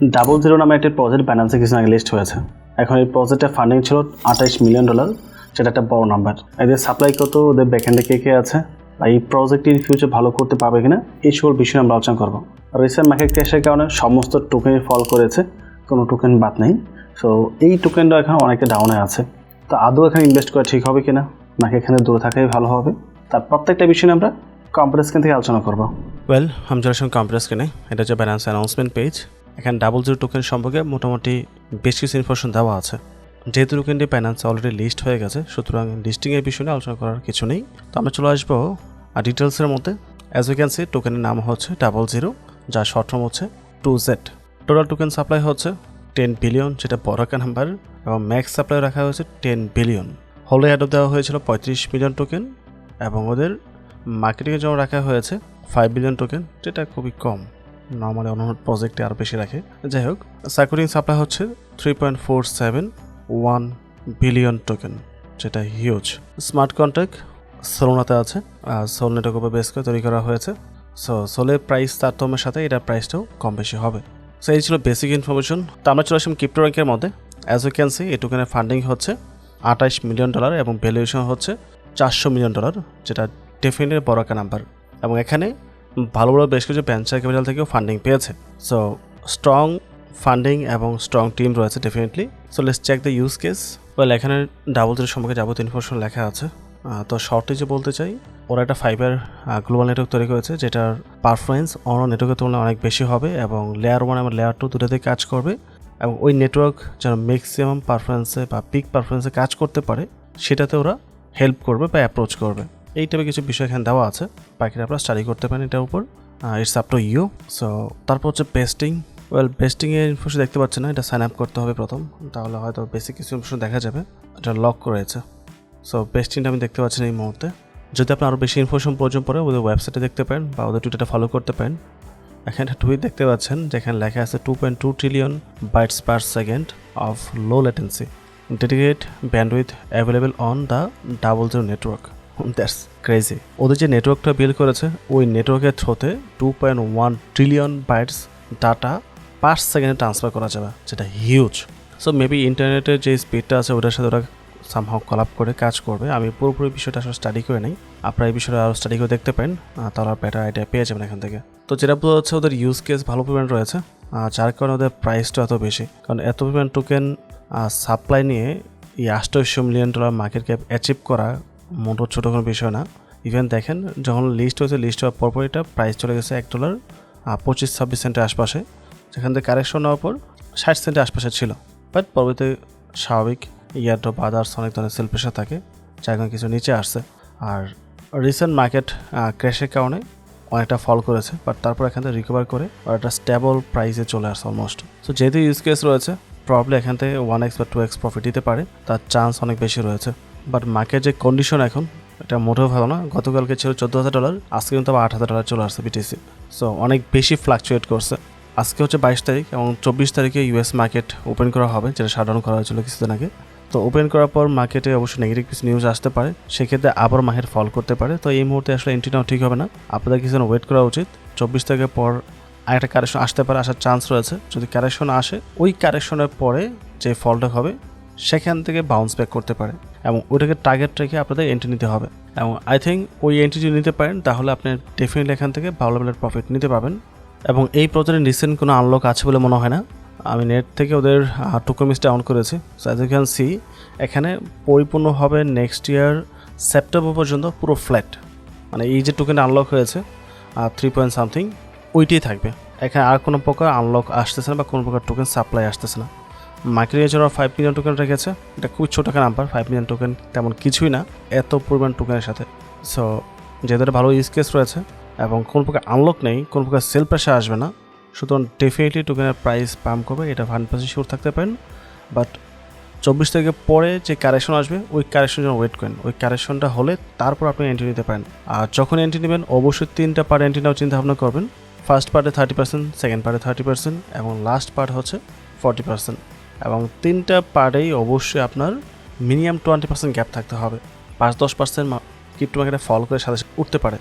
Double zero নামে একটি project ব্যানান্সে কিছু আগে লিস্ট হয়েছে। এখন এই প্রজেক্টের ফান্ডিং ছিল আঠাইশ মিলিয়ন ডলার যেটা একটা বড় নাম্বার এদের সাপ্লাই কত, ওদের ব্যাকএন্ডে কে কে আছে, আর এই প্রজেক্ট ইন ফিউচার ভালো করতে পারবে কিনা, এই সকল বিষয়ে আমরা আলোচনা করব। রিসেন্ট মার্কেট ক্র্যাশের কারণে সমস্ত টোকেনই ফল করেছে, কোনো টোকেন বাদ নেই। সো এই টোকেনটা এখন অনেকটা ডাউনে আছে। তো আদৌ এখানে ইনভেস্ট করা ঠিক হবে কিনা নাকি এখানে দূরে থাকাই ভালো হবে, তার প্রত্যেকটা বিষয় আমরা কম্পিউটার স্ক্রিন থেকে আলোচনা করব। ওয়েল চলে আসলাম কম্পিউটার স্ক্রিনে এটা হচ্ছে ব্যালেন্স অ্যানাউন্সমেন্ট পেজ এখানে ডাবল জিরো টোকেন সম্পর্কে মোটামুটি বেশ কিছু ইনফরমেশন দেওয়া আছে। যেহেতু টোকেনটি ব্যালেন্স অলরেডি লিস্ট হয়ে গেছে, সুতরাং লিস্টিংয়ের বিষয়ে আলোচনা করার কিছু নেই। তো আমরা চলে আসব আর ডিটেলসের মধ্যে। অ্যাজ ইউ ক্যান সি টোকেনের নাম হচ্ছে ডাবল জিরো যার শর্ট ফর্ম হচ্ছে two Z total token supply হচ্ছে টেন বিলিয়ন যেটা বড় একটা নাম্বার এবং ম্যাক্স সাপ্লাই রাখা হয়েছে টেন বিলিয়ন হলে অ্যাডপ দেওয়া হয়েছিল পঁয়ত্রিশ মিলিয়ন টোকেন এবং ওদের মার্কেটিংয়ের জন্য রাখা হয়েছে ফাইভ বিলিয়ন টোকেন যেটা খুবই কম। নর্মালি অন্যান্য প্রজেক্টে আরও বেশি রাখে। যাই হোক সার্কুলিং সাপ্লাই হচ্ছে three point four seven one billion token যেটা হিউজ স্মার্ট কন্ট্যাক্ট সোলোনাতে আছে, আর সোল নেটওয়ার্ক উপর বেস করে তৈরি করা হয়েছে। সো সোলের প্রাইস তারতম্যের সাথে এটার প্রাইসটাও কম বেশি হবে। সো এই ছিল বেসিক ইনফরমেশন তো আমরা চলে আসলাম ক্রিপ্টো র্যাঙ্কের মধ্যে। অ্যাজ ইউ ক্যান সি এই টোকেনের ফান্ডিং হচ্ছে আঠাশ মিলিয়ন ডলার এবং ভ্যালুয়েশন হচ্ছে চারশো মিলিয়ন ডলার যেটা ডেফিনেটলি বড় একটা নাম্বার এবং এখানে ভালো বড় বেশ কিছু ভেঞ্চার ক্যাপিটাল থেকেও ফান্ডিং পেয়েছে। সো স্ট্রং ফান্ডিং এবং স্ট্রং টিম রয়েছে definitely so let's check the use case well এখানে ডাবল জিরো সম্পর্কে যাবতীয় ইনফরমেশন লেখা আছে। তো শর্টে যে বলতে চাই, ওরা একটা ফাইবার গ্লোবাল নেটওয়ার্ক তৈরি করেছে, যেটার পারফরমেন্স অন্য নেটওয়ার্কের তুলনায় অনেক বেশি হবে এবং লেয়ার ওয়ান এবং লেয়ার টু দুটোতে কাজ করবে। এবং ওই নেটওয়ার্ক যেন ম্যাক্সিমাম পারফরমেন্সে বা পিক পারফরমেন্সে কাজ করতে পারে, সেটাতে ওরা হেল্প করবে বা অ্যাপ্রোচ করবে। এই টাইপের কিছু বিষয় এখানে দেওয়া আছে। বাকিটা আপনারা স্টাডি করতে পারেন এটার উপর। It's up to you so তারপর হচ্ছে পেস্টিং ওয়েল পেস্টিংয়ের ইনফরমেশন দেখতে পাচ্ছেন না, এটা সাইন আপ করতে হবে প্রথম। তাহলে হয়তো বেসিক কিছু ইনফরমেশন দেখা যাবে। এটা লক রয়েছে। সো পেস্টিংটা আমি দেখতে পাচ্ছি এই মুহূর্তে। যদি আপনার আরও বেশি ইনফরমেশন প্রয়োজন পড়ে, ওদের ওয়েবসাইটে দেখতে পারেন বা ওদের টুইটারটা ফলো করতে পারেন। এখানে একটা টুইট দেখতে পাচ্ছেন, যেখানে লেখা আছে two point two trillion bytes per second of low latency dedicate bandwidth available on the double zero network that's crazy ওদের যে নেটওয়ার্কটা বিল করেছে, ওই নেটওয়ার্কের থ্রোতে two point one trillion bytes data per সেকেন্ডে ট্রান্সফার করা যাবে, যেটা হিউজ সো মেবি ইন্টারনেটের যে স্পিডটা আছে, ওটার সাথে ওরা সামহাও কলাপ করে কাজ করবে। আমি পুরোপুরি বিষয়টা আসলে স্টাডি করে নেই। আপনারা এই বিষয়টা আরও স্টাডি করে দেখতে পারেন তাহলে বেটার আইডিয়া পেয়ে যাবেন এখান থেকে। তো যেটা বোঝা যাচ্ছে ওদের ইউজ কেস ভালো পরিমাণ রয়েছে যার কারণে ওদের প্রাইসটা এত বেশি। কারণ এত পরিমাণ টোকেন সাপ্লাই নিয়ে এই আষ্টশো million dollar market cap achieve করা মোটো ছোটো কোনো বিষয় না। ইভেন দেখেন, যখন লিস্ট হয়েছে লিস্ট হওয়ার পরপর এটা প্রাইস চলে গেছে এক ডলার পঁচিশ, ছাব্বিশ সেন্টের আশপাশে। যেখান থেকে কারেকশন নেওয়ার পর ষাট সেন্টের আশপাশে ছিল। বাট পরবর্তীতে স্বাভাবিক ইয়ারড্রপ আদার্স অনেক ধরনের সেল প্রেশার থাকে কারণে কিছু নিচে আসছে। আর রিসেন্ট মার্কেট ক্র্যাশের কারণে অনেকটা ফল করেছে বাট তারপর এখান থেকে রিকভার করে একটা স্টেবল প্রাইসে চলে আসছে অলমোস্ট সো যেহেতু ইউজ কেস রয়েছে প্রবলি এখান থেকে ওয়ান এক্স বা টু এক্স প্রফিট দিতে পারে, তার চান্স অনেক বেশি রয়েছে। বাট মার্কেট যে কন্ডিশন এখন, এটা মোটেও ভালো না। গতকালকে ছিল চোদ্দ হাজার ডলার আজকে কিন্তু আবার আট হাজার ডলার চলে আসছে বিটিসি সো অনেক বেশি ফ্লাকচুয়েট করছে। আজকে হচ্ছে বাইশ তারিখ এবং চব্বিশ তারিখে ইউএস মার্কেট ওপেন করা হবে, যেটা শাটডাউন করা হয়েছিল কিছুদিন আগে। তো ওপেন করার পর মার্কেটে অবশ্যই নেগেটিভ কিছু নিউজ আসতে পারে। সেক্ষেত্রে আবার মাহের ফল করতে পারে। তো এই মুহূর্তে আসলে এন্ট্রি নেওয়া ঠিক হবে না। আপনাদের কিছু ওয়েট করা উচিত। চব্বিশ তারিখের পর আরেকটা কারেকশন আসতে পারে, আসার চান্স রয়েছে। যদি কারেকশন আসে, ওই কারেকশনের পরে যে ফলটা হবে সেখান থেকে বাউন্স ব্যাক করতে পারে এবং ওটাকে টার্গেট রেখে আপনাদের এন্ট্রি নিতে হবে। এবং আই থিঙ্ক ওই এন্ট্রি যদি নিতে পারেন, তাহলে আপনি ডেফিনেটলি এখান থেকে ভালো লেভেলের প্রফিট নিতে পারবেন। এবং এই প্রজেক্টের রিসেন্ট কোনো আনলক আছে বলে মনে হয় না। আমি নেট থেকে ওদের টুকমিসটা অন করেছি। So as you can see এখানে পরিপূর্ণ হবে নেক্সট ইয়ার সেপ্টেম্বর পর্যন্ত পুরো ফ্ল্যাট মানে এই যে টোকেন আনলক হয়েছে আর থ্রি পয়েন্ট সামথিং ওইটাই থাকবে। এখানে আর কোনো প্রকার আনলক আসতেছে না বা কোনো প্রকার টোকেন সাপ্লাই আসতেছে না। মার্কেট এছাড়াও ফাইভ মিলিয়ন টোকেন রেখেছে। এটা খুব ছোটো একটা নাম্বার ফাইভ মিলিয়ন টোকেন তেমন কিছুই না, এত পরিমাণ টোকেনের সাথে। সো এটা ভালো ইউজ কেস রয়েছে এবং কোনো প্রকার আনলক নেই, কোনো প্রকার সেল প্রেশার আসবে না, সুতরাং ডেফিনেটলি টোকেনের প্রাইস পাম্প করবে, এটা হান্ড্রেড পার্সেন্ট শিওর থাকতে পারেন। বাট চব্বিশ তারিখের পরে যে কারেকশন আসবে, ওই কারেকশন জন্য ওয়েট করেন। ওই কারেকশনটা হলে তারপর আপনি এন্ট্রি নিতে পারেন। আর যখন এন্ট্রি নেবেন, অবশ্যই তিনটা পার্ট এন্ট্রি নেওয়ার চিন্তা ভাবনা করবেন। ফার্স্ট পার্টে থার্টি পার্সেন্ট সেকেন্ড পার্টে থার্টি পার্সেন্ট এবং লাস্ট পার্ট হচ্ছে ফর্টি পার্সেন্ট এবং তিনটা পার্টেই অবশ্যই আপনার মিনিমাম টোয়েন্টি পার্সেন্ট গ্যাপ থাকতে হবে। পাঁচ দশ পার্সেন্ট ক্রিপ্টো মার্কেটে ফল করে সাথে উঠতে পারে।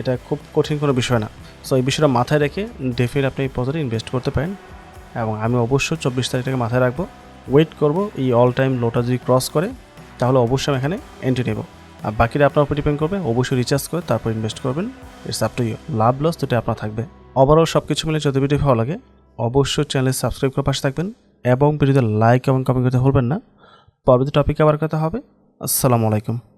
এটা খুব কঠিন কোনো বিষয় না। সো এই বিষয়টা মাথায় রেখে ডেফিনেট আপনি এই পজিটিভ ইনভেস্ট করতে পারেন এবং আমি অবশ্যই চব্বিশ তারিখটাকে মাথায় রাখব। ওয়েট করব এই অল টাইম লোটা যদি ক্রস করে, তাহলে অবশ্যই আমি এখানে এন্ট্রি নেব। আর বাকিটা আপনার উপর ডিপেন্ড করবে, অবশ্যই রিচার্জ করে তারপর ইনভেস্ট করবেন। ইটস আপ টু ইউ লাভ লস দুটো আপনার থাকবে। ওভারঅল সব কিছু মিলে যদি ভিডিও ভালো লাগে, অবশ্যই চ্যানেল সাবস্ক্রাইব করে পাশে থাকবেন। এবং ভিডিওতে লাইক এবং কমেন্ট করতে ভুলবেন না। পরবর্তী টপিকে আবার কথা হবে। আসসালামু আলাইকুম।